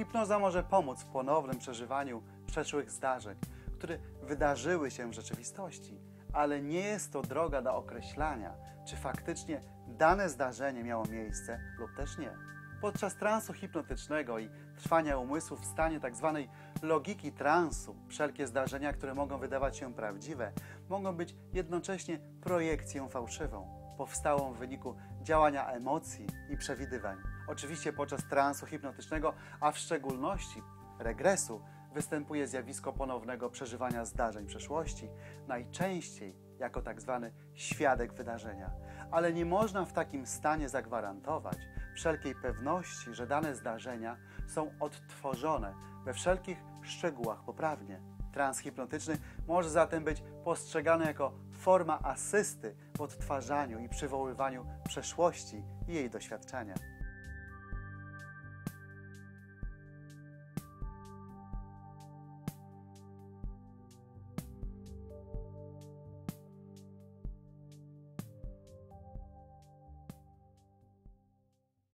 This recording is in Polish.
Hipnoza może pomóc w ponownym przeżywaniu przeszłych zdarzeń, które wydarzyły się w rzeczywistości, ale nie jest to droga do określania, czy faktycznie dane zdarzenie miało miejsce lub też nie. Podczas transu hipnotycznego i trwania umysłu w stanie tzw. logiki transu, wszelkie zdarzenia, które mogą wydawać się prawdziwe, mogą być jednocześnie projekcją fałszywą, powstałą w wyniku działania emocji i przewidywań. Oczywiście podczas transu hipnotycznego, a w szczególności regresu, występuje zjawisko ponownego przeżywania zdarzeń przeszłości, najczęściej jako tak zwany świadek wydarzenia. Ale nie można w takim stanie zagwarantować wszelkiej pewności, że dane zdarzenia są odtworzone we wszelkich szczegółach poprawnie. Trans hipnotyczny może zatem być postrzegany jako forma asysty w odtwarzaniu i przywoływaniu przeszłości i jej doświadczenia.